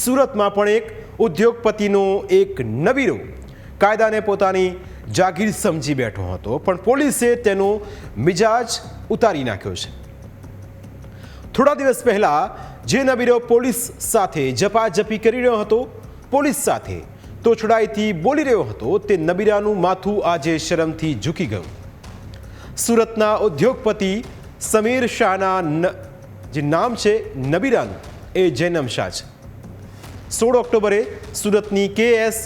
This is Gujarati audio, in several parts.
સુરતમાં પણ એક ઉદ્યોગપતિનો એક નબીરો કાયદાને પોતાની જાગીર સમજી બેઠો હતો, પણ પોલીસે તેનો મિજાજ ઉતારી નાખ્યો છે. થોડા દિવસ પહેલા જે નબીરો પોલીસ સાથે જપાજપી કરી રહ્યો હતો, પોલીસ સાથે તોછડાઈથી બોલી રહ્યો હતો, તે નબીરાનું માથું આજે શરમથી ઝૂકી ગયું. સુરતના ઉદ્યોગપતિ સમીર શાહના જે નામ છે, નબીરાનું, એ જૈનમ શાહ છે. સોળ ઓક્ટોબરે સુરતની કે એસ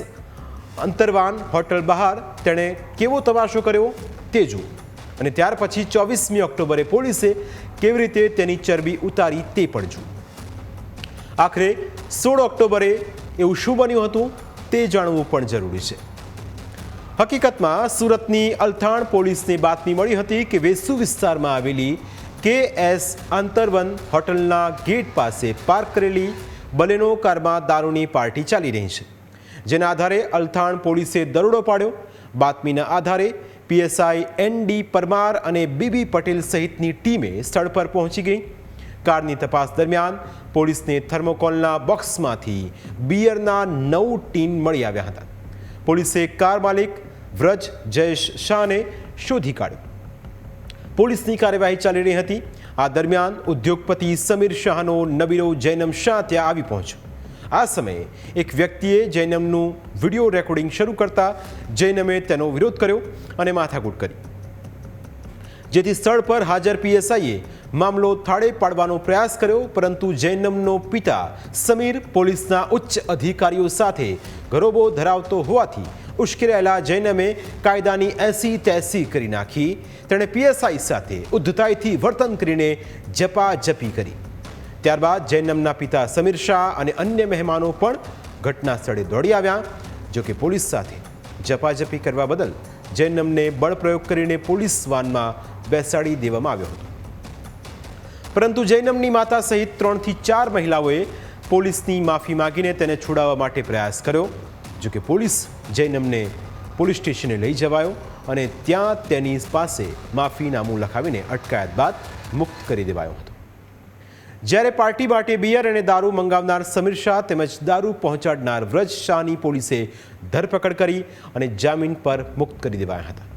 અંતરવાન હોટલ બહાર તેણે કેવો તમાશો કર્યો તે જુઓ. અને ત્યાર પછી ચોવીસમી ઓક્ટોબરે પોલીસે કેવી રીતે તેની ચરબી ઉતારી તે પણ જુઓ. આખરે સોળ ઓક્ટોબરે એવું શું બન્યું હતું તે જાણવું પણ જરૂરી છે. હકીકતમાં સુરતની અલથાણ પોલીસને બાતમી મળી હતી કે વેસુ વિસ્તારમાં આવેલી કે એસ આંતરવન હોટલના ગેટ પાસે પાર્ક કરેલી બલેનો કારમાં દારૂની પાર્ટી ચાલી રહી છે. જેના આધારે અલથાણ પોલીસે દરોડો પાડ્યો. બાતમીના આધારે પીએસઆઈ એન ડી પરમાર અને બીબી પટેલ સહિતની ટીમે સ્થળ પર પહોંચી ગઈ. કારની તપાસ દરમિયાન પોલીસને થર્મોકોલના બોક્સમાંથી બિયરના નવ ટીન મળી આવ્યા હતા. પોલીસે કાર માલિક વ્રજ જયેશ શાહને શોધી કાઢ્યો. પોલીસની કાર્યવાહી ચાલી રહી હતી. આ દરમિયાન ઉદ્યોગપતિ સમીર શાહનો નબીરો જૈનમ શાહ ત્યાં આવી પહોંચ્યો. આ સમયે એક વ્યક્તિએ જૈનમનું વીડિયો રેકોર્ડિંગ શરૂ કરતા જૈનમે તેનો વિરોધ કર્યો અને માથાકૂટ કરી. જેથી સ્થળ પર હાજર પીએસઆઈએ મામલો થાળે પાડવાનો પ્રયાસ કર્યો, પરંતુ જૈનમનો પિતા સમીર પોલીસના ઉચ્ચ અધિકારીઓ સાથે ગરોબો ધરાવતો હોવાથી ઉશ્કેરાયેલા જૈનમે કાયદાની એસી તેસી કરી નાખી. તેણે પીએસઆઈ સાથે ઉદ્ધતાઈથી વર્તન કરીને જપાજપી કરી. ત્યારબાદ જૈનમના પિતા સમીર શાહ અને અન્ય મહેમાનો પણ ઘટના સ્થળે દોડી આવ્યા, જોકે પોલીસ સાથે જપાજપી કરવા બદલ જૈનમને બળપ્રયોગ કરીને પોલીસ વાનમાં બેસાડી દેવામાં આવ્યો હતો. પરંતુ જૈનમની માતા સહિત ત્રણથી ચાર મહિલાઓએ પોલીસની માફી માંગીને તેને છોડાવવા માટે પ્રયાસ કર્યો. જો કે પોલીસ જૈનમને પોલીસ સ્ટેશને લઈ જવાયો અને ત્યાં તેની પાસે માફીનામું લખાવીને અટકાયત બાદ મુક્ત કરી દેવાયો હતો. જ્યારે પાર્ટી માટે બિયર અને દારૂ મંગાવનાર સમીર શાહ તેમજ દારૂ પહોંચાડનાર વ્રજ શાહની પોલીસે ધરપકડ કરી અને જામીન પર મુક્ત કરી દેવાયા હતા.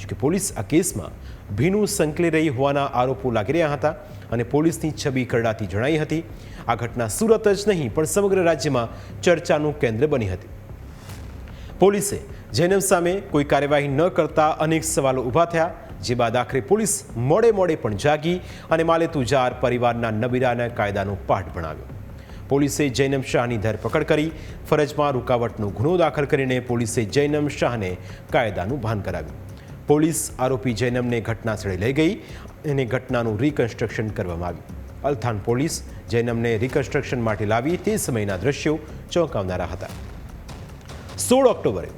જોકે પોલીસ આ કેસમાં ભીનું સંકલી રહી હોવાના આરોપો લાગી રહ્યા હતા અને પોલીસની છબી કરડાતી જણાઈ હતી. આ ઘટના સુરત જ નહીં, પણ સમગ્ર રાજ્યમાં ચર્ચાનું કેન્દ્ર બની હતી. પોલીસે જૈનમ સામે કોઈ કાર્યવાહી ન કરતા અનેક સવાલો ઊભા થયા, જે બાદ આખરે પોલીસ મોડે મોડે પણ જાગી અને માલે તુજાર પરિવારના નબીરાના કાયદાનો પાઠ ભણાવ્યો. પોલીસે જૈનમ શાહની ધરપકડ કરી, ફરજમાં રૂકાવટનો ગુનો દાખલ કરીને પોલીસે જૈનમ શાહને કાયદાનું ભાન કરાવ્યું. પોલીસ આરોપી જૈનમને ઘટના સ્થળે લઈ ગઈ અને ઘટનાનું રિકન્સ્ટ્રક્શન કરવામાં આવ્યું. અલથાન પોલીસ જૈનમને રિકન્સ્ટ્રક્શન માટે લાવી તે સમયના દ્રશ્યો ચોંકાવનારા હતા. સોળ ઓક્ટોબરે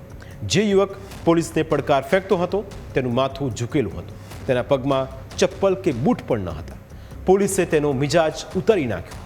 જે યુવક પોલીસને પડકાર ફેંકતો હતો, તેનું માથું ઝૂકેલું હતું. તેના પગમાં ચપ્પલ કે બૂટ પણ ન હતા. પોલીસે તેનો મિજાજ ઉતારી નાખ્યો.